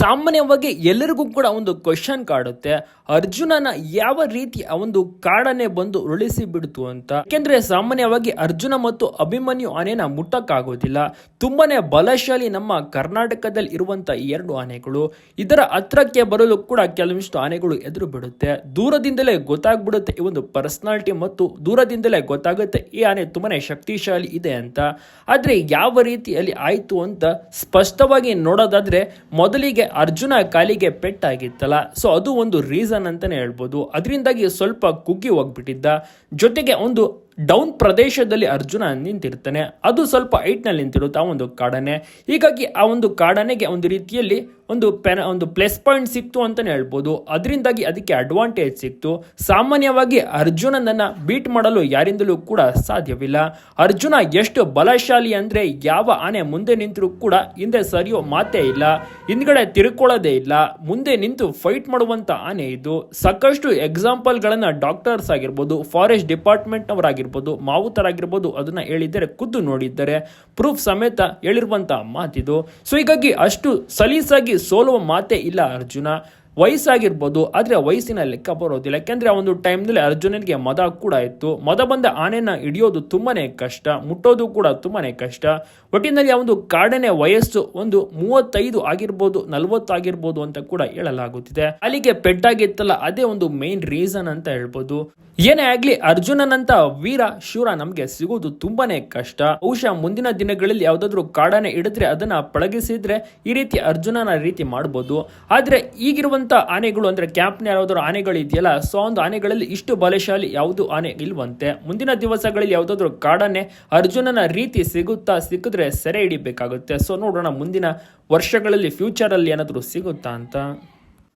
ಸಾಮಾನ್ಯವಾಗಿ ಎಲ್ಲರಿಗೂ ಕೂಡ ಒಂದು ಕ್ವಶನ್ ಕಾಡುತ್ತೆ. ಅರ್ಜುನನ ಯಾವ ರೀತಿ ಆ ಒಂದು ಕಾಡನೆ ಬಂದು ಉರುಳಿಸಿ ಬಿಡ್ತು ಅಂತ. ಯಾಕೆಂದ್ರೆ ಸಾಮಾನ್ಯವಾಗಿ ಅರ್ಜುನ ಮತ್ತು ಅಭಿಮನ್ಯು ಆನೆನ ಮುಟ್ಟಕ್ಕಾಗೋದಿಲ್ಲ. ತುಂಬಾನೇ ಬಲಶಾಲಿ ನಮ್ಮ ಕರ್ನಾಟಕದಲ್ಲಿ ಇರುವಂತ ಎರಡು ಆನೆಗಳು. ಇದರ ಹತ್ರಕ್ಕೆ ಬರಲು ಕೂಡ ಕೆಲವಿಷ್ಟು ಆನೆಗಳು ಎದುರು ಬಿಡುತ್ತೆ. ದೂರದಿಂದಲೇ ಗೊತ್ತಾಗ್ಬಿಡುತ್ತೆ ಈ ಒಂದು ಪರ್ಸನಾಲಿಟಿ ಮತ್ತು ದೂರದಿಂದಲೇ ಗೊತ್ತಾಗುತ್ತೆ ಈ ಆನೆ ತುಂಬಾನೇ ಶಕ್ತಿಶಾಲಿ ಇದೆ ಅಂತ. ಆದ್ರೆ ಯಾವ ರೀತಿಯಲ್ಲಿ ಆಯ್ತು ಅಂತ ಸ್ಪಷ್ಟವಾಗಿ ನೋಡೋದಾದ್ರೆ ಮೊದಲಿಗೆ ಅರ್ಜುನ ಕಾಲಿಗೆ ಪೆಟ್ಟಾಗಿತ್ತಲ್ಲ. ಸೊ ಅದು ಒಂದು ರೀಸನ್ ಅಂತಾನೆ ಹೇಳ್ಬೋದು. ಅದರಿಂದಾಗಿ ಸ್ವಲ್ಪ ಕುಗ್ಗಿ ಹೋಗ್ಬಿಟ್ಟಿದ್ದ. ಜೊತೆಗೆ ಒಂದು ಡೌನ್ ಪ್ರದೇಶದಲ್ಲಿ ಅರ್ಜುನ ನಿಂತಿರ್ತಾನೆ. ಅದು ಸ್ವಲ್ಪ ಹೈಟ್ನಲ್ಲಿ ನಿಂತಿರುತ್ತೆ ಆ ಒಂದು ಕಾಡನೆ. ಹೀಗಾಗಿ ಆ ಒಂದು ಕಾಡನೆಗೆ ಒಂದು ರೀತಿಯಲ್ಲಿ ಒಂದು ಪೆನ, ಒಂದು ಪ್ಲಸ್ ಪಾಯಿಂಟ್ ಸಿಕ್ತು ಅಂತಲೇ ಹೇಳ್ಬೋದು. ಅದರಿಂದಾಗಿ ಅದಕ್ಕೆ ಅಡ್ವಾಂಟೇಜ್ ಸಿಕ್ತು. ಸಾಮಾನ್ಯವಾಗಿ ಅರ್ಜುನನನ್ನು ಬೀಟ್ ಮಾಡಲು ಯಾರಿಂದಲೂ ಕೂಡ ಸಾಧ್ಯವಿಲ್ಲ. ಅರ್ಜುನ ಎಷ್ಟು ಬಲಶಾಲಿ ಅಂದರೆ ಯಾವ ಆನೆ ಮುಂದೆ ನಿಂತರೂ ಕೂಡ ಹಿಂದೆ ಸರಿಯೋ ಮಾತೇ ಇಲ್ಲ. ಹಿಂದ್ಗಡೆ ತಿರ್ಕೊಳ್ಳೋದೇ ಇಲ್ಲ. ಮುಂದೆ ನಿಂತು ಫೈಟ್ ಮಾಡುವಂಥ ಆನೆ ಇದು. ಸಾಕಷ್ಟು ಎಕ್ಸಾಂಪಲ್ಗಳನ್ನು ಡಾಕ್ಟರ್ಸ್ ಆಗಿರ್ಬೋದು, ಫಾರೆಸ್ಟ್ ಡಿಪಾರ್ಟ್ಮೆಂಟ್ ಅವರಾಗಿರ್ಬೋದು ಮಾವುತರಾಗಿರ್ಬೋದು, ಅದನ್ನ ಹೇಳಿದ್ದರೆ ಖುದ್ದು ನೋಡಿದ್ದರೆ, ಪ್ರೂಫ್ ಸಮೇತ ಹೇಳಿರುವಂತ ಮಾತಿದು. ಸೊ, ಹೀಗಾಗಿ ಅಷ್ಟು ಸಲೀಸಾಗಿ ಸೋಲುವ ಮಾತೇ ಇಲ್ಲ ಅರ್ಜುನ. ವಯಸ್ಸಾಗಿರ್ಬೋದು, ಆದರೆ ವಯಸ್ಸಿನ ಲೆಕ್ಕ ಬರೋದಿಲ್ಲ. ಯಾಕೆಂದರೆ ಆ ಒಂದು ಟೈಮ್ನಲ್ಲಿ ಅರ್ಜುನನಿಗೆ ಮದ ಕೂಡ ಇತ್ತು. ಮದ ಬಂದ ಆನೆನ ಹಿಡಿಯೋದು ತುಂಬಾನೇ ಕಷ್ಟ, ಮುಟ್ಟೋದು ಕೂಡ ತುಂಬಾನೇ ಕಷ್ಟ. ಒಟ್ಟಿನಲ್ಲಿ ಆ ಒಂದು ಕಾಡನೆ ವಯಸ್ಸು ಒಂದು ಮೂವತ್ತೈದು ಆಗಿರ್ಬೋದು, ನಲವತ್ತು ಆಗಿರ್ಬೋದು ಅಂತ ಕೂಡ ಹೇಳಲಾಗುತ್ತಿದೆ. ಅಲ್ಲಿಗೆ ಪೆಟ್ಟಾಗಿತ್ತಲ್ಲ, ಅದೇ ಒಂದು ಮೇನ್ ರೀಸನ್ ಅಂತ ಹೇಳ್ಬೋದು. ಏನೇ ಆಗಲಿ, ಅರ್ಜುನನಂತ ವೀರ, ಶೂರ ನಮಗೆ ಸಿಗೋದು ತುಂಬಾನೇ ಕಷ್ಟ. ಬಹುಶಃ ಮುಂದಿನ ದಿನಗಳಲ್ಲಿ ಯಾವುದಾದ್ರೂ ಕಾಡನೆ ಹಿಡಿದ್ರೆ ಅದನ್ನ ಪಳಗಿಸಿದ್ರೆ ಈ ರೀತಿ ಅರ್ಜುನನ ರೀತಿ ಮಾಡ್ಬೋದು. ಆದ್ರೆ ಈಗಿರುವಂತ ಆನೆಗಳು ಅಂದ್ರೆ ಕ್ಯಾಂಪ್ನ ಯಾವ್ದಾದ್ರು ಆನೆಗಳು ಇದೆಯಲ್ಲ ಸೊ ಒಂದು ಆನೆಗಳಲ್ಲಿ ಇಷ್ಟು ಬಲಶಾಲಿ ಯಾವುದು ಆನೆ ಇಲ್ವಂತೆ. ಮುಂದಿನ ದಿವಸಗಳಲ್ಲಿ ಯಾವ್ದಾದ್ರು ಕಾಡನೆ ಅರ್ಜುನನ ರೀತಿ ಸಿಗುತ್ತಾ ಸಿಕ್ಕಿದ್ರೆ ಸೆರೆ ಹಿಡಿಬೇಕಾಗುತ್ತೆ. ಸೊ ನೋಡೋಣ ಮುಂದಿನ ವರ್ಷಗಳಲ್ಲಿ ಫ್ಯೂಚರ್ ಅಲ್ಲಿ ಏನಾದ್ರು ಸಿಗುತ್ತಾ ಅಂತ.